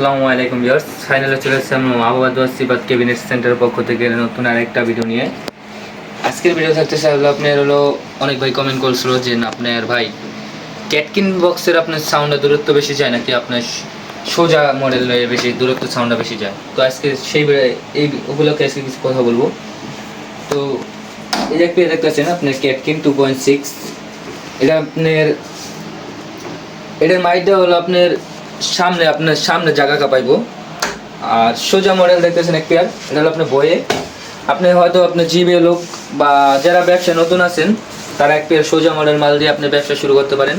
আসসালামু আলাইকুম ভিউয়ার্স। ফাইনালে চলে এসেছি আমরা আবহাওয়া সিবাদ কেবিনেট সেন্টারের পক্ষ থেকে নতুন আরেকটা ভিডিও নিয়ে। আজকের ভিডিও থাকতেছে হলো আপনার হলো, অনেক ভাই কমেন্ট করছিল যে আপনার ভাই ক্যাটকিন বক্সের আপনার সাউন্ডের দূরত্ব বেশি যায় নাকি আপনার সোজা মডেলের বেশি দূরত্ব সাউন্ডটা বেশি যায়? তো আজকে সেই এই ওগুলোকে আজকে কিছু কথা বলব। তো এই যে পেয়ে দেখতেছেন আপনার ক্যাটকিন টু পয়েন্ট সিক্স এটা আপনার, এটার মাইকটা হলো আপনার সামনে আপনার সামনে জায়গা কাপাইবো। আর সোজা মডেল দেখতেছেন এক পেয়ার এটা হলো আপনার বইয়ে। আপনি হয়তো আপনার জিবে লোক বা যারা ব্যবসা নতুন আছেন, তারা এক পেয়ার সোজা মডেল মাল দিয়ে আপনি ব্যবসা শুরু করতে পারেন।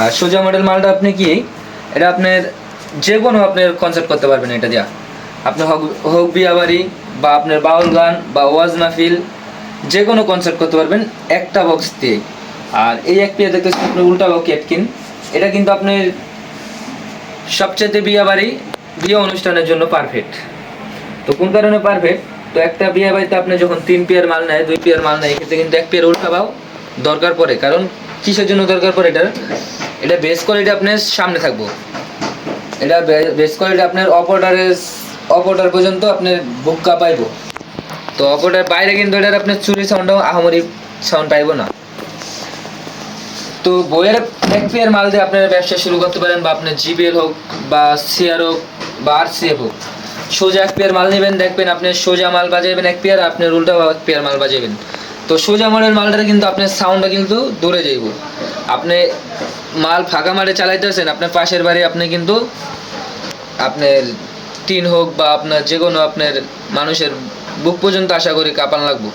আর সোজা মডেল মালটা আপনি কি, এটা আপনার যে কোনো আপনার কনসেপ্ট করতে পারবেন এটা দিয়া। আপনি হক, হোক বিয়াবাড়ি বা আপনার বাউল গান বা ওয়াজ মাহফিল, যে কোনো কনসার্ট করতে পারবেন একটা বক্স দিয়ে। আর এই এক পেয়ে দেখতেছেন আপনি উল্টা বক ক্যাটকিন এটা কিন্তু আপনার সবচেয়ে বিয়ে বাড়ি বিয়ে অনুষ্ঠানের জন্য পারফেক্ট তো কোন কারণে পারফেক্ট তো একটা বিয়ে বাড়িতে আপনি যখন তিন পেয়ার মাল নেয়, দুই পেয়ার মাল নেয়, এক্ষেত্রে কিন্তু এক পেয়ার উল্টা পাও দরকার পড়ে। কারণ কিসের জন্য দরকার পড়ে এটার এটা বেস কোয়ালিটি আপনার সামনে থাকব। এটা বেস কোয়ালিটি আপনার অপরডারের অপরডার পর্যন্ত আপনার বুক কাপাইবো তো অপরডার বাইরে কিন্তু এটার আপনার চুরি সাউন্ডও আহামরি সাউন্ড পাইবো না। তো বইয়ের এক পেয়ার মাল দিয়ে আপনারা ব্যবসা শুরু করতে পারেন, বা আপনার জিবিএল হোক, বা সিআর হোক, বা আর সিএফ হোক। সোজা এক পেয়ার মাল নেবেন, দেখবেন আপনি সোজা মাল বাজাবেন এক পেয়ার আপনার উল্টা এক পেয়ার মাল বাজাবেন তো সোজা মালের মালটার কিন্তু আপনার সাউন্ডটা কিন্তু দূরে যাইব। আপনি মাল ফাঁকা মাঠে চালাইতেছেন, আপনার পাশের বাড়ি আপনি কিন্তু আপনার টিন হোক, বা আপনার যে কোনো আপনার মানুষের বুক পর্যন্ত আশা করি কাঁপান লাগবো।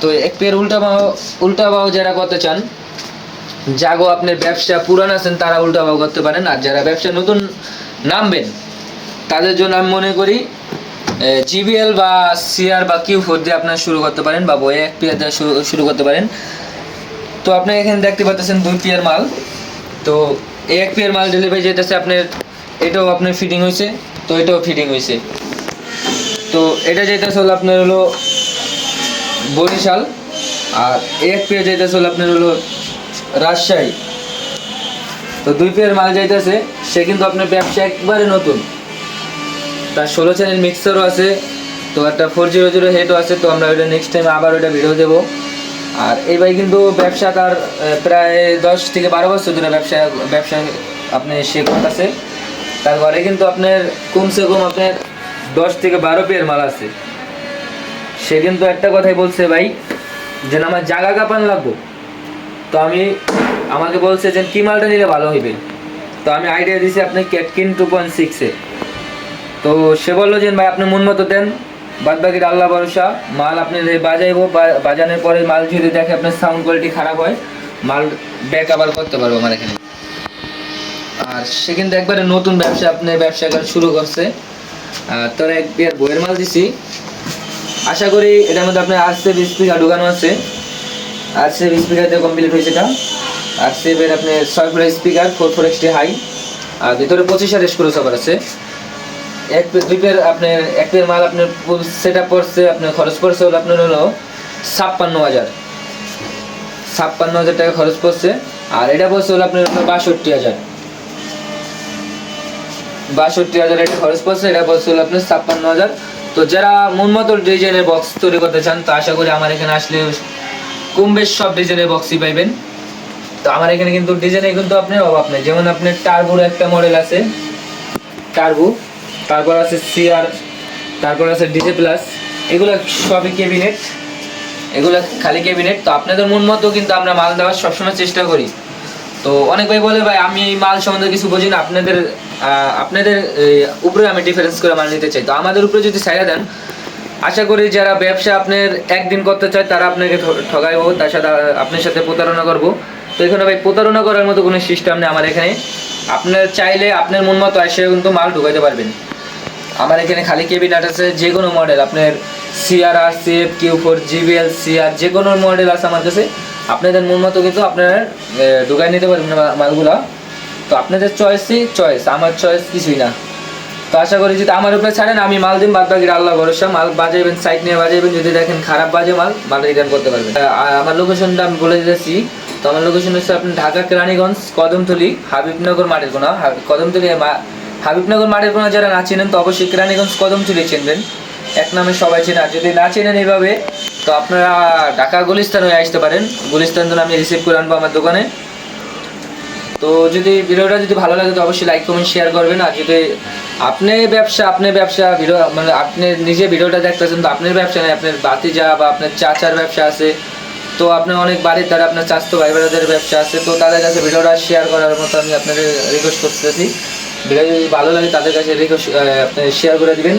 তো এক পেয়ার উল্টা বাহু উল্টা বাহু যারা করতে চান জাগো, আপনার ব্যবসা পুরান আছেন, তারা উল্টা ভাব করতে পারেন আর যারা ব্যবসা নতুন নামবেন, তাদের জন্য আমি মনে করি জিবিএল বা সিআর বা কিউ ফোর দিয়ে আপনার শুরু করতে পারেন, বা বয়ে এক পেয়ার দিয়ে শুরু- করতে পারেন। তো আপনি এখানে দেখতে পাচ্ছেন দুই পিয়ার মাল। তো এই এক পিয়ার মাল ডেলিভারি যেতেছে আপনার, এটাও আপনার ফিটিং হয়েছে তো এটাও ফিটিং হয়েছে তো এটা যেতেছে হলো আপনার হলো বরিশাল, আর এক পেয়ার যেতেছে হলো আপনার হলো রাজশাহী। তো দুই পেয়ার মাল যাইতেছে, সে কিন্তু আপনার ব্যবসা একবারে নতুন। তার ষোলো চ্যানেল মিক্সারও আছে, তো একটা ফোর জিরো জিরো হেডও আছে, তো আমরা ওইটা নেক্সট টাইম আবার ওইটা ভিডিও দেবো। আর এই ভাই কিন্তু ব্যবসা তার প্রায় দশ থেকে বারো বছর ধরে ব্যবসা ব্যবসা আপনি সে করতেছে। তার ঘরে কিন্তু আপনার কমসে কম আপনার দশ থেকে বারো পেয়ার মাল আছে। সে কিন্তু একটা কথাই বলছে ভাই, যে না, আমার জাগা কাপান লাগবো। তো আমি, আমাকে বলছে যে কি মালটা নিলে ভালো হইবে? তো আমি আইডিয়া দিছি আপনি ক্যাটকিন টু পয়েন্ট সিক্সে তো সে বলল যে, ভাই, আপনি মন মতো দেন বাদ বাকির আল্লাহ ভরসা, মাল আপনি বাজাইবো বাজানোর পরে মাল যদি দেখে আপনার সাউন্ড কোয়ালিটি খারাপ হয়, মাল ব্যাক আবার করতে পারব আমার এখানে। আর সে কিন্তু একবারে নতুন ব্যবসা আপনি ব্যবসা করা শুরু করছে। তোর এক বিয়ার বইয়ের মাল দিছি। আশা করি এটার মধ্যে আপনার আর্টসে স্পিকার ঢুকানো আছে। আর্টসে স্পিকার দিয়ে কমপ্লিট হয়েছে এটা। আর্টসে এর আপনার ছয় four speaker four four XT high আর ভিতরে পঁচিশ হাজার স্ক্রু সবার আছে। এক দুই পেয়ার আপনার এক পেয়ার মাল আপনার সেট আপ পড়ছে আপনার খরচ পড়ছে হলো আপনার হলো ছাপ্পান্ন হাজার। ছাপ্পান্ন হাজার টাকা খরচ পড়ছে আর এটা পড়ছে হলো আপনার হলো বাষট্টি হাজার। বাষট্টি হাজার এটা খরচ পড়ছে, এটা পড়ছে হলো আপনার ছাপ্পান্ন হাজার। তো যারা মন মতো ডিজাইনের বক্স তৈরি করতে চান, তো আশা করি আমার এখানে আসলে কম বেশ সব ডিজাইনের বক্সই পাইবেন। তো আমার এখানে কিন্তু ডিজাইনে কিন্তু আপনার অভাব নেই। যেমন আপনার টার্বোর একটা মডেল আছে। টার্বো, তারপর আছে সিআর তারপর আছে ডিজে প্লাস এগুলো সবই ক্যাবিনেট এগুলো খালি ক্যাবিনেট তো আপনাদের মন মতো কিন্তু আমরা মাল দেওয়ার সবসময় চেষ্টা করি। তো অনেক ভাই বলে, ভাই, আমি মাল সম্বন্ধে কিছু বুঝি না আপনাদের আপনাদের উপরে আমি ডিফারেন্স করে মাল নিতে চাই। তো আমাদের উপরে যদি ছাইড়া দেন আশা করি যারা ব্যবসা আপনার একদিন করতে চায়, তারা আপনাকে ঠগাইবো, তার সাথে আপনার সাথে প্রতারণা করব। তো এখানে ভাই, প্রতারণা করার মতো কোনো সিস্টেম নেই আমার এখানে। আপনার চাইলে আপনার মন মতো এসে কিন্তু মাল ঢুকাইতে পারবেন। আমার এখানে খালি কেবিনেট আছে, যে কোনো মডেল আপনার সিআর আর CF Q four JBL CR যে কোনো মডেল আছে আমার কাছে। আপনাদের মন মতো কিন্তু আপনারা ঢুকাই নিতে পারবেন মালগুলা। তো আপনাদের চয়েসই চয়েস আমার চয়েস কিছুই না। তো আশা করি যদি আমার উপরে ছাড়েন, আমি মাল দিন বাদ বাকির আল্লাহ ভরসা, মাল বাজাইবেন সাইড নিয়ে বাজাইবেন, যদি দেখেন খারাপ বাজে মাল মাল রিটার্ন করতে পারবেন। আমার লোকেশনটা আমি বলে দিতেছি। তো আমার লোকেশন হচ্ছে আপনি ঢাকা, কেরানীগঞ্জ, কদমতলি, হাবিবনগর মাঠের কোনা কদমতলি হাবিবনগর মাঠের কোনো যারা না চেনেন, তো অবশ্যই কেরানীগঞ্জ কদমচুরি চিনবেন। এক নামে সবাই চেনে, আর যদি না চেনেন এইভাবে, তো আপনারা ঢাকা গুলিস্তান হয়ে আসতে পারেন। গুলিস্তান ধরে আমি রিসিভ করে আনব আমার দোকানে। তো যদি ভিডিওটা যদি ভালো লাগে, তো অবশ্যই লাইক কমেন্ট শেয়ার করবেন। আর যদি আপনি ব্যবসা আপনি ব্যবসা, ভিডিও মানে আপনি নিজে ভিডিওটা দেখতেছেন তো আপনার ব্যবসা নেই, আপনার বাতি যা বা আপনার চাচার ব্যবসা আছে। তো আপনার অনেক বাড়ির দ্বারা আপনার স্বাস্থ্য ভাই বোনদের ব্যবসা আছে, তো তাদের কাছে ভিডিওটা শেয়ার করার মতো আমি আপনাদের রিকোয়েস্ট করতেছি। ভিডিও যদি ভালো লাগে তাদের কাছে রিকোয়েস্ট আপনি শেয়ার করে দিবেন।